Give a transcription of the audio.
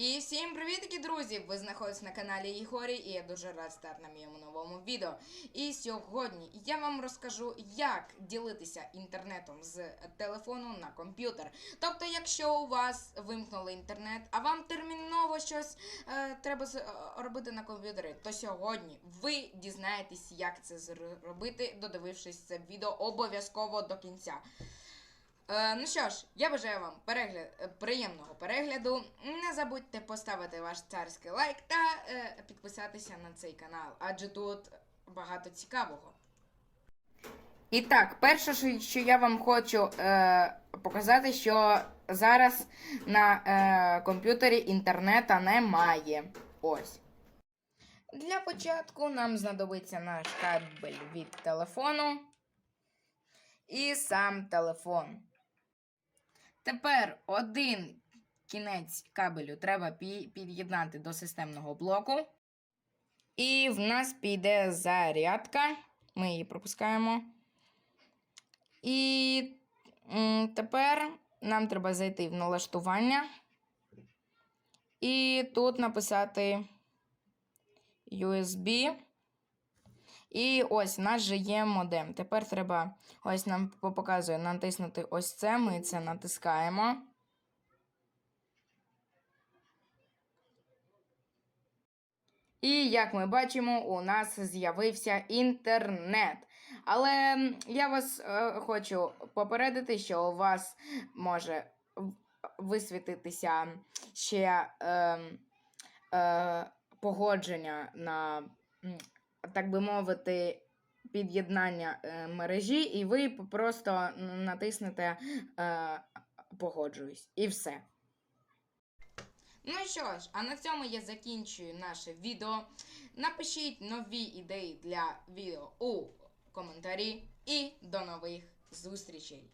І всім привітки, друзі! Ви знаходитесь на каналі Ігорі, і я дуже рад стати на моєму новому відео. І сьогодні я вам розкажу, як ділитися інтернетом з телефону на комп'ютер. Тобто, якщо у вас вимкнули інтернет, а вам терміново щось е, треба е, робити на комп'ютері, то сьогодні ви дізнаєтесь, як це зробити, додивившись це відео обов'язково до кінця. Е, ну що ж, я бажаю вам перегляд, е, приємного перегляду. Не забудьте поставити ваш царський лайк та е, підписатися на цей канал, адже тут багато цікавого. І так, перше, що- я вам хочу е, показати, що зараз на е, комп'ютері інтернета немає. Ось. Для початку нам знадобиться наш кабель від телефону і сам телефон. Тепер один кінець кабелю треба під'єднати до системного блоку. І в нас піде зарядка. Ми її пропускаємо. І тепер нам треба зайти в налаштування. І тут написати USB. І ось у нас же є модем. Тепер треба, ось нам показує, натиснути ось це. Ми це натискаємо. І як ми бачимо, у нас з'явився інтернет. Але я вас е, хочу попередити, що у вас може висвітитися ще е, е, погодження на так би мовити, під'єднання е, мережі, і ви просто натиснете е, погоджуюсь. І все. Ну що ж, а на цьому я закінчую наше відео. Напишіть нові ідеї для відео у коментарі і до нових зустрічей!